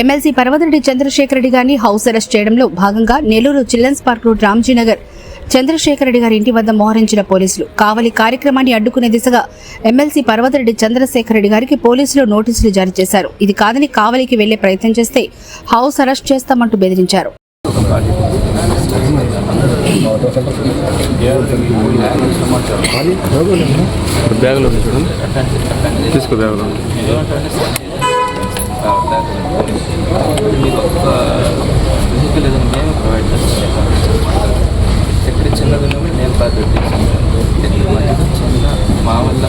MLC Parvathareddy Chandrasekhar Reddy గారిని house arrest చేయడంలో భాగంగా Nellore children's park road Ramjinagar Chandrasekhar Reddy గారి ఇంటి వద్ద మోహరించిన పోలీసులు. కావలి కార్యక్రమాన్ని అడ్డుకునే దిశగా ఎమ్మెల్సీ పర్వతరెడ్డి చంద్రశేఖర్ రెడ్డి గారికి పోలీసులు నోటీసులు జారీ చేశారు. ఇది కాదని కావలికి వెళ్ళే ప్రయత్నం చేస్తే హౌస్ అరెస్ట్ చేస్తామంటూ బెదిరించారు. బ్యాగులో తీసుకో మీకు ఒక వెహికల్ ఏదైనా మేము ప్రొవైడ్ చేస్తాం ఎక్కడ చిన్నది నేను బాధ్యత చిన్న మా వల్ల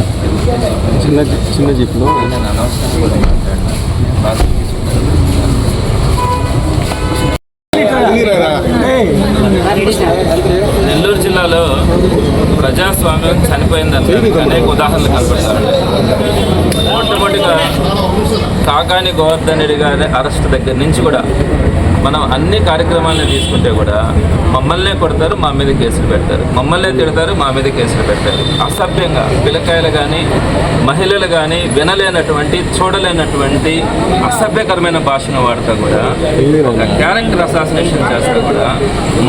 చిన్న చిన్న జీప్లో. నేను అనవసరంగా కూడా మాట్లాడినా నెల్లూరు జిల్లాలో ప్రజాస్వామ్యం చనిపోయిందని అనేక ఉదాహరణలు కనపడతారు మొట్టమొదటిగా కాకాని గోవర్ధన్ రెడ్డి గారి అరెస్ట్ దగ్గర నుంచి కూడా మనం అన్ని కార్యక్రమాలను తీసుకుంటే కూడా మమ్మల్నే కొడతారు మా మీద కేసులు పెడతారు. మమ్మల్నే తిడతారు మా మీద కేసులు పెడతారు. అసభ్యంగా పిల్లకాయలు కానీ మహిళలు కానీ వినలేనటువంటి చూడలేనటువంటి అసభ్యకరమైన భాషను వాడతా కూడా ఒక క్యారెక్టర్ అసాసినేషన్ చేస్తూ కూడా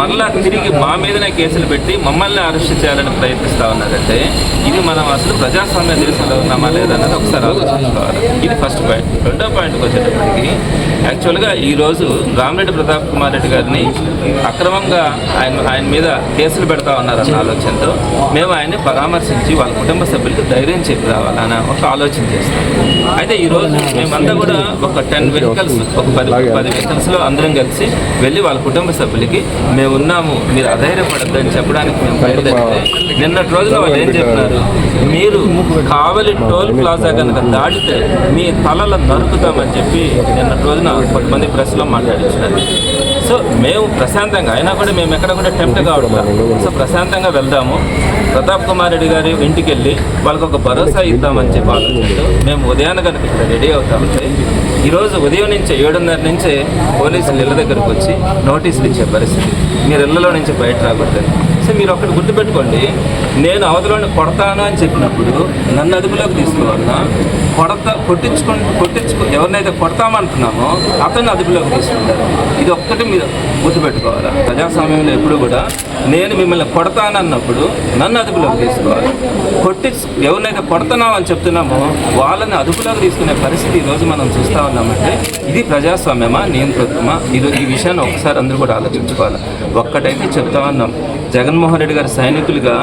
మళ్ళా తిరిగి మా మీదనే కేసులు పెట్టి మమ్మల్ని అరెస్ట్ చేయాలని ప్రయత్నిస్తూ ఉన్నారంటే ఇది మనం అసలు ప్రజాస్వామ్య దేశంలో ఉన్నామా లేదన్నది ఒకసారి ఆలోచించుకోవాలి. ఇది ఫస్ట్ పాయింట్ రెండో పాయింట్కి వచ్చేటప్పటికి యాక్చువల్గా ఈరోజు రామిరెడ్డి ప్రతాప్ కుమార్ రెడ్డి గారిని అక్రమంగా ఆయన ఆయన మీద కేసులు పెడతా ఉన్నారన్న ఆలోచనతో మేము ఆయన్ని పరామర్శించి వాళ్ళ కుటుంబ సభ్యులకు ధైర్యం చెప్పి రావాలన్న ఒక ఆలోచన చేస్తాం. అయితే ఈరోజు మేమంతా కూడా ఒక టెన్ వెహికల్స్ ఒక పది పది వెహికల్స్లో అందరం కలిసి వెళ్ళి వాళ్ళ కుటుంబ సభ్యులకి మేము ఉన్నాము మీరు అధైర్యపడద్దని చెప్పడానికి మేము బయలుదేరితే నిన్నటి రోజున వాళ్ళు ఏం చెప్పినారు? మీరు కావలి టోల్ ప్లాజా కనుక దాటితే మీ తలల నరుకుతామని చెప్పి నిన్నటి రోజున కొంతమంది ప్రెస్లో మాట్లాడించినారు సో మేము ప్రశాంతంగా అయినా కూడా మేము ఎక్కడ కూడా టెంప్ట్ కావడం సో ప్రశాంతంగా వెళ్దాము. ప్రతాప్ కుమార్ రెడ్డి గారి ఇంటికి వెళ్ళి వాళ్ళకి ఒక భరోసా ఇద్దామని చెప్పి ఆలోచనతో మేము ఉదయాన్నే కనుక ఇక్కడ రెడీ అవుతామంటే ఈరోజు ఉదయం నుంచి ఏడున్నర నుంచే పోలీసులు ఇళ్ళ దగ్గరకు వచ్చి నోటీసులు ఇచ్చే పరిస్థితి. మీరు ఇళ్ళలో నుంచి బయట రాకూడదు. సో మీరు ఒకటి గుర్తుపెట్టుకోండి. నేను అవతలని కొడతాను అని చెప్పినప్పుడు నన్ను అదుపులోకి తీసుకోవాలన్నా కొడతా కొట్టించుకు కొట్టించుకు ఎవరినైతే కొడతామంటున్నామో అతన్ని అదుపులోకి తీసుకుంటారు ఇది ఒక్కటి మీరు గుర్తుపెట్టుకోవాలి? ప్రజాస్వామ్యంలో ఎప్పుడు కూడా నేను మిమ్మల్ని కొడతానన్నప్పుడు నన్ను అదుపులోకి తీసుకోవాలి. కొట్టి ఎవరినైతే కొడుతున్నాం చెప్తున్నామో వాళ్ళని అదుపులోకి తీసుకునే పరిస్థితి ఈరోజు మనం చూస్తాం ఉన్నామంటే ఇది ప్రజాస్వామ్యమా నియంతృత్వమా? ఇది ఈ విషయాన్ని ఒకసారి అందరూ కూడా ఆలోచించుకోవాలి? ఒక్కటైతే చెప్తా ఉన్నాం జగన్మోహన్ రెడ్డి గారి సైనికులుగా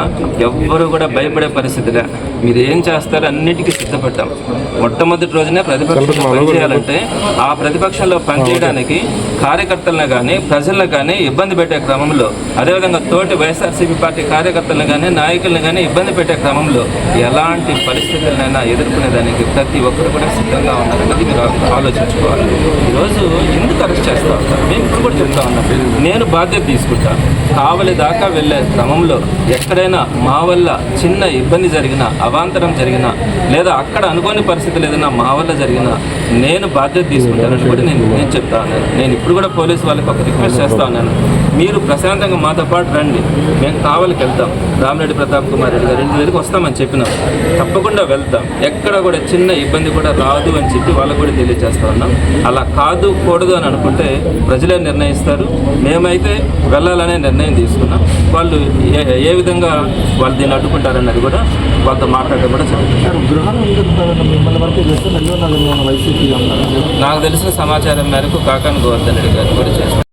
ఎవ్వరూ కూడా భయపడే పరిస్థితిగా మీరు ఏం చేస్తారో అన్నిటికీ సిద్ధపడ్డాం. మొట్టమొదటి రోజునే ప్రతిపక్షంలో పనిచేయాలంటే ఆ ప్రతిపక్షంలో పనిచేయడానికి కార్యకర్తలను కానీ ప్రజలను కానీ ఇబ్బంది పెట్టే క్రమంలో అదేవిధంగా తోటి వైఎస్ఆర్సీపీ పార్టీ కార్యకర్తలను కానీ నాయకులను కానీ ఇబ్బంది పెట్టే క్రమంలో ఎలాంటి పరిస్థితులనైనా ఎదుర్కొనేదానికి ప్రతి ఒక్కరు కూడా సిద్ధంగా ఉన్నారన్నది మీరు ఆలోచించుకోవాలి. ఈరోజు ఎందుకు అరెస్ట్ చేస్తా. మేము ఇప్పుడు కూడా చెప్తా ఉన్నాం. నేను బాధ్యత తీసుకుంటాను. కావలి దాకా వెళ్ళే క్రమంలో ఎక్కడైనా మా వల్ల చిన్న ఇబ్బంది జరిగినా అవాంతరం జరిగినా లేదా అక్కడ అనుకోని పరిస్థితులు ఏదైనా మా వల్ల జరిగినా నేను బాధ్యత తీసుకుంటానని కూడా నేను నేను చెప్తా ఉన్నాను. నేను ఇప్పుడు కూడా పోలీసు వాళ్ళకి ఒక రిక్వెస్ట్ చేస్తా ఉన్నాను. మీరు ప్రశాంతంగా మాతో పాటు రండి. మేము కావలికి వెళ్తాం. రామిరెడ్డి ప్రతాప్ కుమార్ రెడ్డి గారి ఇంటి దగ్గరికి వస్తామని చెప్పినాం. తప్పకుండా వెళ్తాం. ఎక్కడ కూడా చిన్న ఇబ్బంది కూడా రాదు అని చెప్పి వాళ్ళకు కూడా తెలియజేస్తా ఉన్నాం. అలా కాదు కూడదు అని అనుకుంటే ప్రజలే నిర్ణయిస్తారు. మేమైతే వెళ్ళాలనే నిర్ణయం తీసుకున్నాం. వాళ్ళు ఏ ఏ విధంగా వాళ్ళు దీన్ని అడ్డుకుంటారన్నది కూడా వాళ్ళతో మాట్లాడడం కూడా నాకు తెలిసిన సమాచారం మేరకు కాకాని గోవర్ధన్ రెడ్డి గారు కూడా చేస్తారు